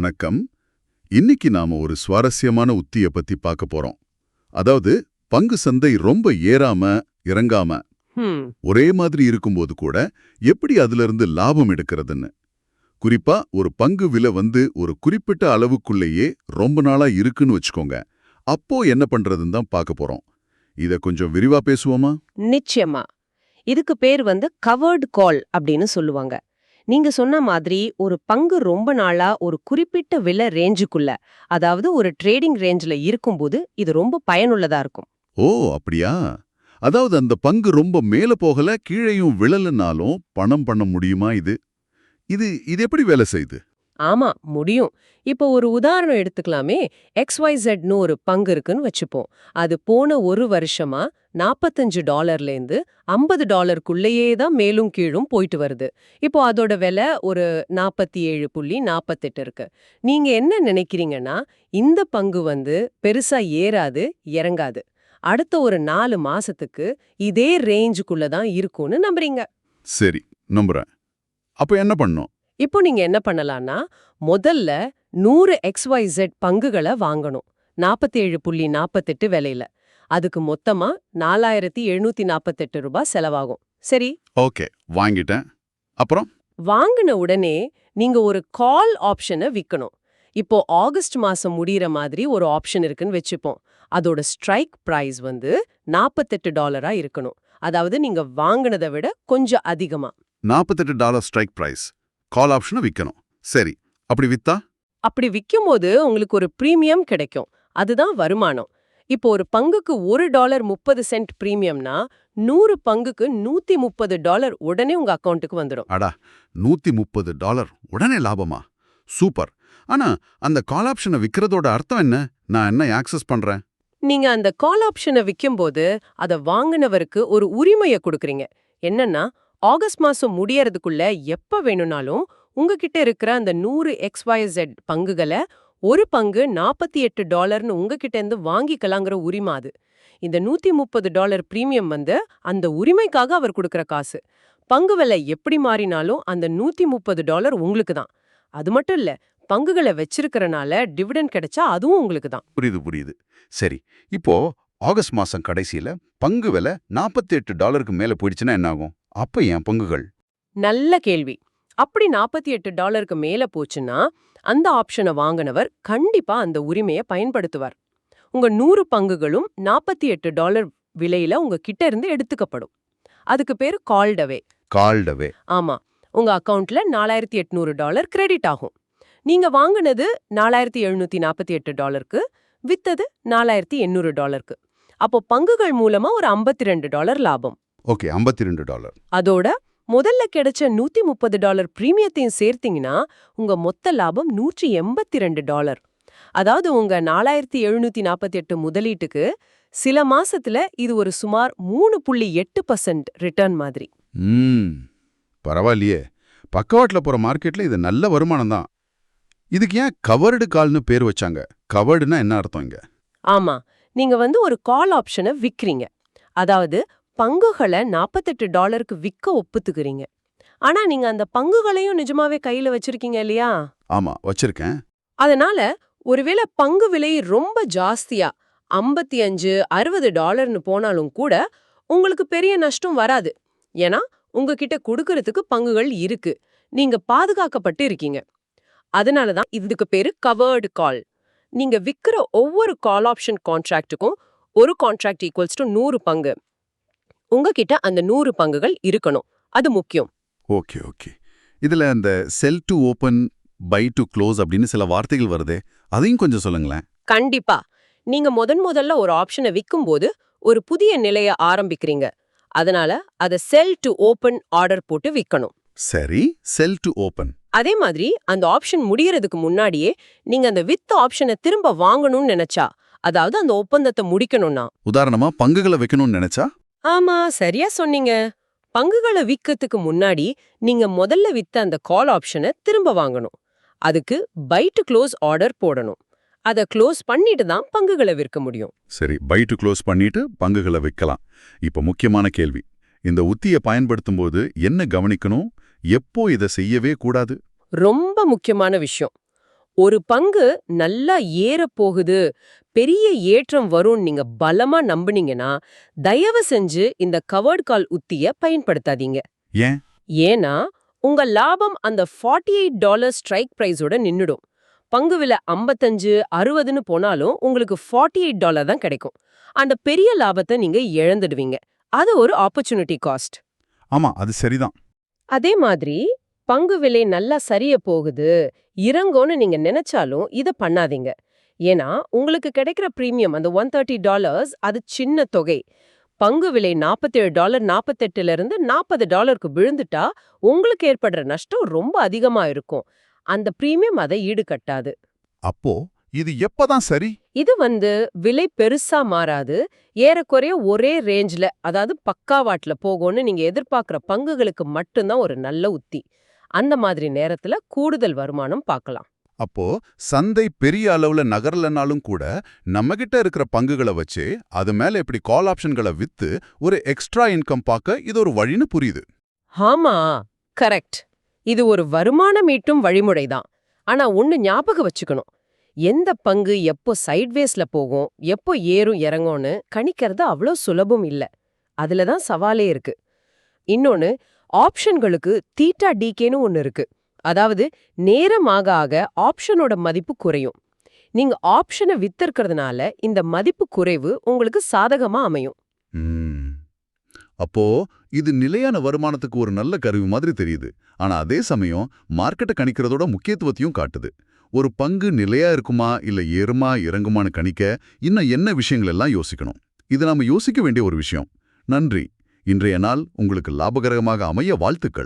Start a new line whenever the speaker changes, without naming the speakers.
வணக்கம். இன்னைக்கு நாம ஒரு சுவாரஸ்யமான உத்திய பத்தி பார்க்க போறோம். அதாவது பங்கு சந்தை ரொம்ப ஏறாம இறங்காம ஒரே மாதிரி இருக்கும்போது கூட எப்படி அதுல இருந்து லாபம் எடுக்கிறதுன்னு. குறிப்பா ஒரு பங்கு விலை வந்து ஒரு குறிப்பிட்ட அளவுக்குள்ளேயே ரொம்ப நாளா இருக்குன்னு வச்சுக்கோங்க. அப்போ என்ன பண்றதுன்னு தான் பார்க்க போறோம். இத கொஞ்சம் விரிவா பேசுவோமா?
நிச்சயமா. இதுக்கு பேர் வந்து கவர்டு கால் அப்படின்னு சொல்லுவாங்க. நீங்க சொன்ன மாதிரி ஒரு பங்கு ரொம்ப நாளா ஒரு குறிப்பிட்ட விலை ரேஞ்சுக்குள்ள அதாவது ஒரு ட்ரேடிங் ரேஞ்சில் இருக்கும்போது இது ரொம்ப பயனுள்ளதா இருக்கும்.
ஓ அப்படியா? அதாவது அந்த பங்கு ரொம்ப மேல போகல கீழேயும் விழலனாலும் பணம் பண்ண முடியுமா இது? இது இது எப்படி வேலை செய்யுது
ஆமா முடியும். இப்போ ஒரு உதாரணம் எடுத்துக்கலாமே. எக்ஸ்ஒய்செட்னு ஒரு பங்கு இருக்குன்னு வச்சுப்போம். அது போன ஒரு வருஷமா நாற்பத்தஞ்சு டாலர்லேருந்து ஐம்பது டாலருக்குள்ளேயே தான் மேலும் கீழும் போயிட்டு வருது. இப்போ அதோட விலை ஒரு நாற்பத்தி ஏழு புள்ளி நாற்பத்தெட்டு இருக்கு. நீங்க என்ன நினைக்கிறீங்கன்னா இந்த பங்கு வந்து பெருசா ஏறாது இறங்காது. அடுத்த ஒரு நாலு மாசத்துக்கு இதே ரேஞ்சுக்குள்ள தான் இருக்கும்னு நம்புறீங்க.
சரி நம்புறேன். அப்ப என்ன பண்ணும்
இப்போ நீங்க என்ன பண்ணலாம்னா முதல்ல நூறு XYZ பங்குகளை வாங்கணும். நாற்பத்தி ஏழு புள்ளி நாற்பத்தெட்டு விலையில. அதுக்கு மொத்தமா நாலாயிரத்தி எழுநூத்தி நாற்பத்தெட்டு ரூபாய் செலவாகும். சரி?
ஓகே. வாங்கிட்டேன். அப்புறம்?
வாங்கின உடனே நீங்க ஒரு கால் ஆப்ஷனை விற்கணும் இப்போ ஆகஸ்ட் மாசம் முடியிற மாதிரி ஒரு ஆப்ஷன் இருக்குன்னு வச்சுப்போம். அதோட ஸ்ட்ரைக் பிரைஸ் வந்து நாற்பத்தெட்டு டாலரா இருக்கணும். அதாவது நீங்க வாங்கினதை விட கொஞ்சம் அதிகமா.
நாற்பத்தெட்டு டாலர் ஸ்ட்ரைக் பிரைஸ் கால் ஆப்ஷனை விற்கணும் சரி அப்படி வித்தா?
அப்படி விக்கும்போது உங்களுக்கு ஒரு பிரீமியம் கிடைக்கும். அதுதான் வருமானம். இப்போ ஒரு பங்குக்கு ஒரு டாலர் முப்பது சென்ட் பிரீமியம்னா நூறு பங்குக்கு நூத்தி முப்பது டாலர் உடனே உங்க அக்கவுண்ட்டுக்கு வந்துடும்
அடா நூத்தி முப்பது டாலர் உடனே லாபமா? சூப்பர். ஆனா அந்த கால் ஆப்ஷனை விற்கிறதோட அர்த்தம் என்ன? நான் என்ன ஆக்சஸ் பண்றேன்?
நீங்க அந்த கால் ஆப்ஷனை விக்கும்போது அதை வாங்கினவருக்கு ஒரு உரிமையை கொடுக்குறீங்க. என்னன்னா ஆகஸ்ட் மாசம் முடியறதுக்குள்ள எப்ப வேணும்னாலும் உங்ககிட்ட இருக்கிற அந்த நூறு XYZ பங்குகளை ஒரு பங்கு நாற்பத்தி எட்டு டாலர்னு உங்ககிட்ட இருந்து வாங்கிக்கலாங்கிற உரிமை அது. இந்த நூத்தி முப்பது டாலர் பிரீமியம் வந்து அந்த உரிமைக்காக அவர் கொடுக்கற காசு. பங்கு விலை எப்படி மாறினாலும் அந்த நூத்தி முப்பது டாலர் உங்களுக்கு தான். அது மட்டும் இல்ல பங்குகளை வச்சிருக்கறனால டிவிடெண்ட் கிடைச்சா அதுவும் உங்களுக்கு தான்.
புரியுது புரியுது. சரி இப்போ ஆகஸ்ட் மாசம் கடைசியில பங்கு விலை நாற்பத்தி எட்டு டாலருக்கு மேல போயிடுச்சுன்னா என்ன ஆகும்? அப்ப என் பங்குகள்?
நல்ல கேள்வி. அப்படி நாற்பத்தி எட்டு டாலருக்கு மேல போச்சுன்னா அந்த ஆப்ஷனை வாங்கினவர் கண்டிப்பா அந்த உரிமையை பயன்படுத்துவார். உங்க நூறு பங்குகளும் நாற்பத்தி எட்டு டாலர் விலையில உங்க கிட்ட இருந்து எடுத்துக்கப்படும். அதுக்கு பேரு கால்டவே
கால்டவே
ஆமா. உங்க அக்கவுண்ட்ல நாலாயிரத்தி எட்நூறு டாலர் கிரெடிட் ஆகும். நீங்க வாங்குனது நாலாயிரத்தி எழுநூத்தி நாற்பத்தி எட்டு டாலருக்கு வித்தது நாலாயிரத்தி எண்ணூறு டாலருக்கு. அப்போ பங்குகள் மூலமா ஒரு ஐம்பத்தி ரெண்டு டாலர் லாபம்.
ஓகே ஐம்பத்தி ரெண்டு டாலர்.
அதோட முதல்ல கிடைச்ச நூத்தி முப்பது டாலர் பிரீமியத்தையும் சேர்த்தீங்கன்னா உங்க மொத்த லாபம் நூற்றி எண்பத்தி ரெண்டு டாலர். அதாவது உங்க நாலாயிரத்தி எழுநூத்தி நாற்பத்தி எட்டு முதலீட்டுக்கு சில மாசத்துல இது ஒரு சுமார் மூணு புள்ளி எட்டு பர்சன்ட் ரிட்டர்ன் மாதிரி.
ம் பரவாயில்லையே. பக்கவாட்டில் போற மார்க்கெட்ல இது நல்ல வருமானம் தான். இதுக்கு ஏன் கவர்டு கால்னு பேர் வச்சாங்க? கவர்டுனா என்ன அர்த்தம் இங்க?
ஆமா நீங்க வந்து ஒரு கால் ஆப்ஷனை விக்கிறீங்க. அதாவது பங்குகளை நாற்பத்தெட்டு டாலருக்கு விற்க ஒப்புத்துக்கிறீங்க. ஆனா நீங்க அந்த பங்குகளையும் நிஜமாவே கையில வச்சிருக்கீங்க இல்லையா?
ஆமா வச்சிருக்கேன்.
அதனால ஒருவேளை பங்கு விலை ரொம்ப ஜாஸ்தியா ஐம்பத்தி அஞ்சு அறுபது டாலர்னு போனாலும் கூட உங்களுக்கு பெரிய நஷ்டம் வராது. ஏன்னா உங்ககிட்ட கொடுக்கறதுக்கு பங்குகள் இருக்கு. நீங்க பாதுகாக்கப்பட்டு இருக்கீங்க. அதனால தான் இதுக்கு பேரு கவர்டு கால் நீங்க விக்கிற ஒவ்வொரு கால் ஆப்ஷன் கான்ட்ராக்ட்டுக்கும் ஒரு கான்ட்ராக்ட் ஈக்குவல்ஸ் டு நூறு பங்கு. உங்ககிட்ட அந்த நூறு பங்குகள் இருக்கணும். அது முக்கியம்.
Okay okay. இதுல அந்த sell to open buy to close அப்படின்னு சில வார்த்தைகள் வருதே அதையும் கொஞ்சம் சொல்லுங்களேன்.
கண்டிப்பா. நீங்க முதன் முதல்ல ஒரு ஆப்ஷனை விக்கும்போது ஒரு புதிய நிலைய ஆரம்பிக்கிறீங்க. அதனால அத செல் டு ஓபன் ஆர்டர் போட்டு விக்கணும்.
சரி செல் டு ஓபன்
அதே மாதிரி அந்த ஆப்ஷன் முடியறதுக்கு முன்னாடியே நீங்க அந்த வித்த ஆப்ஷனை திரும்ப வாங்கணும்னு நினைச்சா அதாவது அந்த ஒப்பந்தத்தை முடிக்கணும்னா.
உதாரணமா பங்குகளை வைக்கணும்னு நினைச்சா?
ஆமா சரியா சொன்னீங்க. பங்குகளை விக்கிறதுக்கு முன்னாடி நீங்க முதல்ல வித்த அந்த கால் ஆப்ஷனை திரும்ப வாங்கணும். அதுக்கு பை டு க்ளோஸ் ஆர்டர் போடணும். அத க்ளோஸ் பண்ணிட்டு தான் பங்குகளை விற்க முடியும்.
சரி பை டு க்ளோஸ் பண்ணிட்டு பங்குகளை விற்கலாம். இப்ப முக்கியமான கேள்வி. இந்த உத்தியை பயன்படுத்தும் போது என்ன கவனிக்கணும்? எப்போ இதை செய்யவே கூடாது?
ரொம்ப முக்கியமான விஷயம். ஒரு பங்கு நல்லா ஏறப் போகுது. பெரிய ஏற்றம் வரும்னு நீங்க பலமா நம்புனீங்கன்னா தயவு செஞ்சு இந்த கவர்ட் கால் உத்திய பயன்படுத்தாதீங்க.
ஏன்?
ஏன்னா உங்க லாபம் அந்த 48 எயிட் டாலர் ஸ்ட்ரைக் பிரைஸோட நின்னுடும். பங்கு விலை 55 அறுபதுன்னு போனாலும் உங்களுக்கு 48 எயிட் டாலர் தான் கிடைக்கும். அந்த பெரிய லாபத்தை நீங்க இழந்துடுவீங்க. அது ஒரு ஆப்பர்ச்சுனிட்டி காஸ்ட்
ஆமா அது சரிதான்.
அதே மாதிரி பங்கு விலை நல்லா சரிய போகுது இறங்கும்னு நீங்க நினைச்சாலும் இத பண்ணாதீங்க. ஏன்னா உங்களுக்கு கிடைக்கிற பிரீமியம் அந்த ஒன் தேர்ட்டி டாலர்ஸ் அது சின்ன தொகை. பங்கு விலை 47 டாலர் 48ல இருந்து நாற்பது டாலருக்கு விழுந்துட்டா உங்களுக்கு ஏற்படுற நஷ்டம் ரொம்ப அதிகமா இருக்கும். அந்த பிரீமியம் அதை ஈடுகட்டாது.
அப்போ இது எப்பதான் சரி?
இது வந்து விலை பெருசா மாறாது. ஏறக்குறைய ஒரே ரேஞ்ச்ல அதாவது பக்காவாட்ல போகும்னு நீங்க எதிர்பார்க்கிற பங்குகளுக்கு மட்டும்தான் ஒரு நல்ல உத்தி. அந்த மாதிரி நேரத்துல கூடுதல் வருமானம் பார்க்கலாம்
அப்போ சந்தை பெரிய அளவுல நகரலனாலும் கூட நம்மகிட்ட இருக்கிற பங்குகளை வச்சு அது மேல இப்படி கால் ஆப்ஷன்களை வித்து ஒரு எக்ஸ்ட்ரா இன்கம் பார்க்க இது ஒரு வழின்னு புரியுது.
ஆமா கரெக்ட் இது ஒரு வருமானம் ஈட்டும் வழிமுறைதான் ஆனா ஒண்ணு ஞாபகம் வச்சுக்கணும். எந்த பங்கு எப்போ சைட்வேஸ்ல போகும் எப்போ ஏறும் இறங்கும்னு கணிக்கிறது அவ்வளோ சுலபம் இல்ல. அதுல தான் சவாலே இருக்கு. இன்னொன்னு ஆப்ஷன்களுக்கு தீட்டா டிகேன்னு ஒன்னு இருக்கு. அதாவது நேரம் ஆக ஆக ஆப்ஷனோட மதிப்பு குறையும். நீங்க ஆப்ஷனை வித்திருக்கிறதுனால இந்த மதிப்பு குறைவு உங்களுக்கு சாதகமா அமையும்.
அப்போ இது நிலையான வருமானத்துக்கு ஒரு நல்ல கருவி மாதிரி தெரியுது. ஆனா அதே சமயம் மார்க்கெட்டை கணிக்கிறதோட முக்கியத்துவத்தையும் காட்டுது. ஒரு பங்கு நிலையா இருக்குமா இல்ல ஏறுமா இறங்குமான்னு கணிக்க இன்னும் என்ன விஷயங்கள் எல்லாம் யோசிக்கணும்? இது நாம யோசிக்க வேண்டிய ஒரு விஷயம். நன்றி. இன்றைய நாள் உங்களுக்கு லாபகரமாக அமைய வாழ்த்துக்கள்.